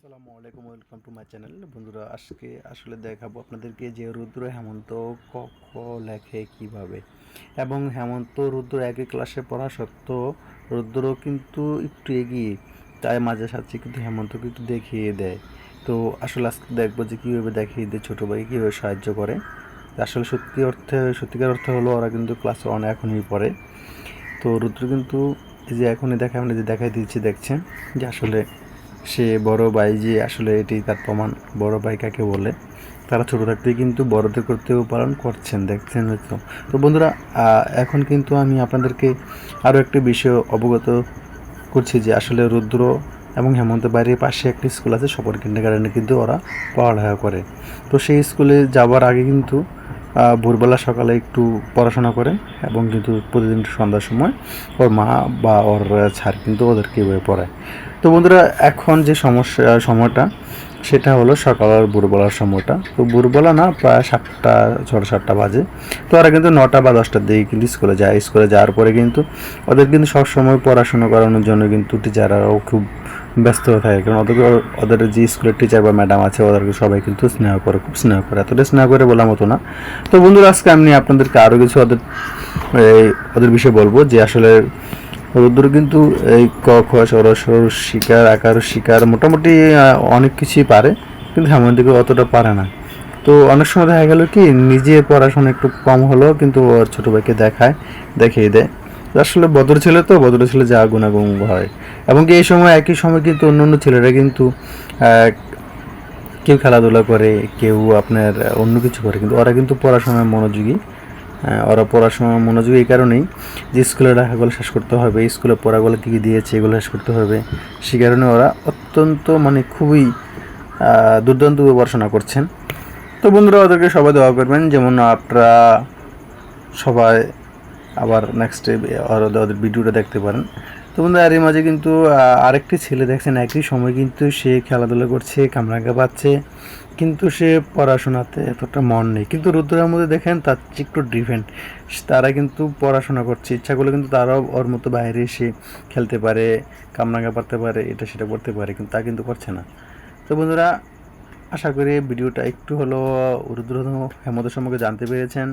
আসসালামু আলাইকুম welcome to my channel বন্ধুরা, আজকে আসলে দেখাবো আপনাদেরকে যে রুদ্র হেমন্ত ক লেখে, কীভাবে। এবং হেমন্ত রুদ্র একই ক্লাসে পড়া সত্ত্বেও রুদ্র কিন্তু একটু এগিয়ে, তাই মাঝে সাথে কিন্তু হেমন্ত কিন্তু দেখিয়ে দেয়। তো আসলে আজকে দেখব যে কীভাবে দেখিয়ে দেয় ছোটো ভাইকে, কীভাবে সাহায্য করে। আসলে সত্যি অর্থে, সত্যিকার অর্থে হলো ওরা কিন্তু ক্লাসে অনেক এখনই পড়ে। তো রুদ্র কিন্তু এই যে এখনই দেখা আমরা যে দেখাই দিচ্ছি, দেখছেন যে আসলে সে বড় ভাই যে আসলে এটি তার প্রমাণ, বড় ভাই কাকে বলে, তারা ছোটো থাকতেই কিন্তু বড়দের করতেও পালন করছেন, দেখছেন হয়তো। তো বন্ধুরা এখন কিন্তু আমি আপনাদেরকে আরও একটি বিষয় অবগত করছি যে আসলে রুদ্র এবং হেমন্ত বাড়ির পাশে একটি স্কুল আছে সপর কিন্ডার কিন্তু ওরা পড়ালেখা করে। তো সেই স্কুলে যাওয়ার আগে কিন্তু ভোরবেলা সকালে একটু পড়াশোনা করে এবং কিন্তু প্রতিদিন সন্ধ্যার সময় ওর মা বা ওর ছাড় কিন্তু ওদেরকে এভাবে পড়ায়। তো বন্ধুরা, এখন যে সমস্যা সময়টা সেটা হলো সকাল আর ভোরবেলার সময়টা। তো ভোরবেলা না প্রায় সাতটা, ছটা, সাতটা বাজে। তো ওরা কিন্তু নটা বা দশটার দিকে কিন্তু স্কুলে যায়। স্কুলে যাওয়ার পরে কিন্তু ওদের কিন্তু সবসময় পড়াশোনা করানোর জন্য কিন্তু টিচাররাও খুব ব্যস্ত হয়ে থাকে, কারণ ওদেরকে ওদের যে স্কুলের টিচার বা ম্যাডাম আছে, ওদেরকে সবাই কিন্তু স্নেহ করে, খুব স্নেহ করে, এতটা স্নেহ করে বলার মতো না। তো বন্ধুরা, আজকে আমি আপনাদেরকে আরও কিছু ওদের ওদের বিষয়ে বলব যে আসলে রুদ্র কিন্তু এই ক, খ সর সর শিকার, আকার, শিকার মোটামুটি অনেক কিছুই পারে, কিন্তু হেমন্তিকে অতটা পারে না। তো অনেক সময় দেখা গেল কি, নিজে পড়াশোনা একটু কম হলেও কিন্তু ওর ছোটো ভাইকে দেখায়, দেখিয়ে দেয়। আসলে বদর ছেলে তো বদর ছেলে যা গুণাগুণ হয়। এবং এই সময় একই সময় কিন্তু অন্য অন্য ছেলেরা কিন্তু কেউ খেলাধুলা করে, কেউ আপনার অন্য কিছু করে। কিন্তু ওরা কিন্তু পড়াশোনায় মনোযোগী। ওরা পড়াশোনার মনোযোগী এই কারণেই যে স্কুলে লেখাগুলো শেষ করতে হবে, স্কুলে পড়াগুলো কী কী দিয়েছে, এগুলো শেষ করতে হবে, সে কারণে ওরা অত্যন্ত মানে খুবই দুর্দান্ত পড়াশোনা করছেন। তো বন্ধুরা, ওদেরকে সবাই দোয়া করবেন, যেমন আপনারা সবাই আবার নেক্সট ওদের ভিডিওটা দেখতে পারেন। তো বন্ধুরা এর মাঝে কিন্তু আরেকটি ছেলে দেখছেন, একই সময় কিন্তু সে খেলাধুলা করছে, কামরাঙ্গা পাচ্ছে, কিন্তু সে পড়াশোনাতে এতটা মন নেই। কিন্তু রুদ্রের মধ্যে দেখেন, তার চেয়ে একটু ডিফেন্ট তারা কিন্তু পড়াশোনা করছে, ইচ্ছা করলে কিন্তু তারাও ওর মতো বাইরে এসে খেলতে পারে, কামরাঙ্গা পারতে পারে, এটা সেটা করতে পারে, কিন্তু তা কিন্তু করছে না। তো বন্ধুরা আশা করি ভিডিওটা একটু হলো রুদ্র হেমন্ত সম্পর্কে জানতে পেরেছেন।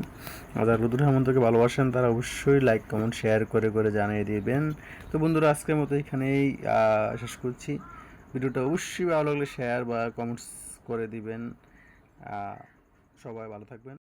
যারা রুদ্র হেমন্তকে ভালোবাসেন, তারা অবশ্যই লাইক কমেন্ট শেয়ার করে করে জানিয়ে দেবেন। তো বন্ধুরা, আজকের মতো এখানেই শেষ করছি। ভিডিওটা অবশ্যই ভালো লাগলে শেয়ার বা কমেন্টস করে দিবেন। সবাই ভালো থাকবেন।